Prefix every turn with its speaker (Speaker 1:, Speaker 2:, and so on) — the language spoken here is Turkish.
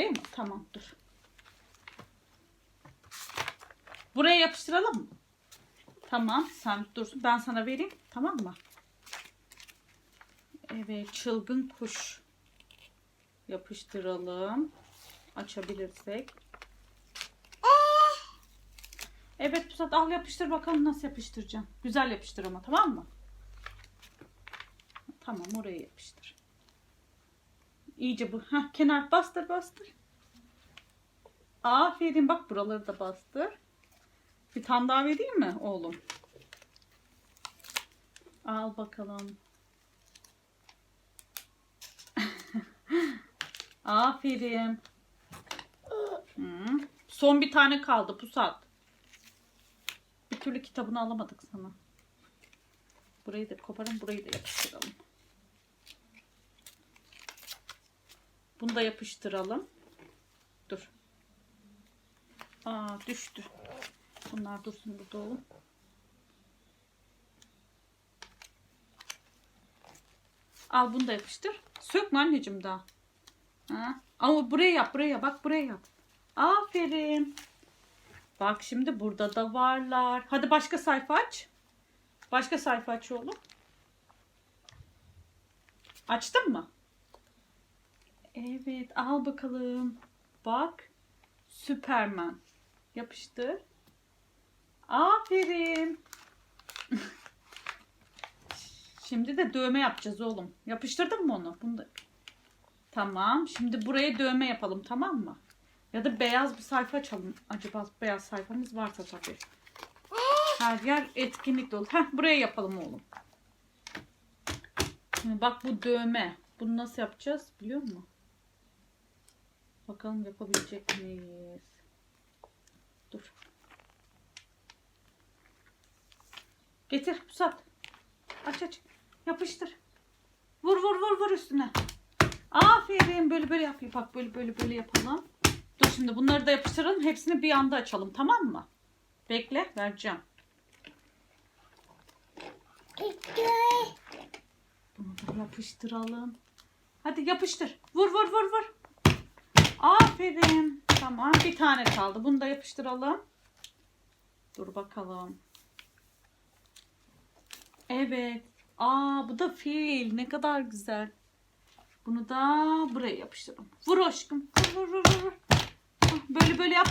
Speaker 1: oraya mı? Tamam dur. Buraya yapıştıralım mı? Tamam sen dursun. Ben sana vereyim. Tamam mı? Evet çılgın kuş. Yapıştıralım. Açabilirsek. Evet Pusat al yapıştır bakalım nasıl yapıştıracağım. Güzel yapıştır ama tamam mı? Tamam oraya yapıştır. İyice bu. Heh, kenar bastır bastır. Aferin bak buraları da bastır. Bir tane daha vereyim mi oğlum? Al bakalım. Aferin. Hı. Son bir tane kaldı Pusat. Bir türlü kitabını alamadık sana. Burayı da koparın, burayı da yapıştıralım. Bunu da yapıştıralım. Dur. Aa düştü. Bunlar dursun burada oğlum. Al bunu da yapıştır. Sökme anneciğim daha. Ha? Ama buraya yap, buraya. Bak buraya yap. Aferin. Bak şimdi burada da varlar. Hadi başka sayfa aç. Başka sayfa aç oğlum. Açtın mı? Evet, al bakalım. Bak. Süperman. Yapıştır. Aferin. Şimdi de dövme yapacağız oğlum. Yapıştırdın mı onu? Bunu da... Tamam. Şimdi buraya dövme yapalım tamam mı? Ya da beyaz bir sayfa açalım. Acaba beyaz sayfamız varsa tabii. Her yer etkinlik dolu. Heh, buraya yapalım oğlum. Şimdi bak bu dövme. Bunu nasıl yapacağız biliyor musun? Bakalım yapabilecek miyiz? Dur. Getir Pusat. Aç aç. Yapıştır. Vur vur vur vur üstüne. Aferin. Böyle böyle yap. Bak böyle böyle böyle yapalım. Dur şimdi bunları da yapıştıralım. Hepsini bir anda açalım tamam mı? Bekle vereceğim. Bunu da yapıştıralım. Hadi yapıştır. Vur vur vur vur. Aferin. Tamam bir tane kaldı. Bunu da yapıştıralım. Dur bakalım. Evet. Aa bu da fil. Ne kadar güzel. Bunu da buraya yapıştıralım. Vur aşkım. Vur vur vur Böyle böyle yap.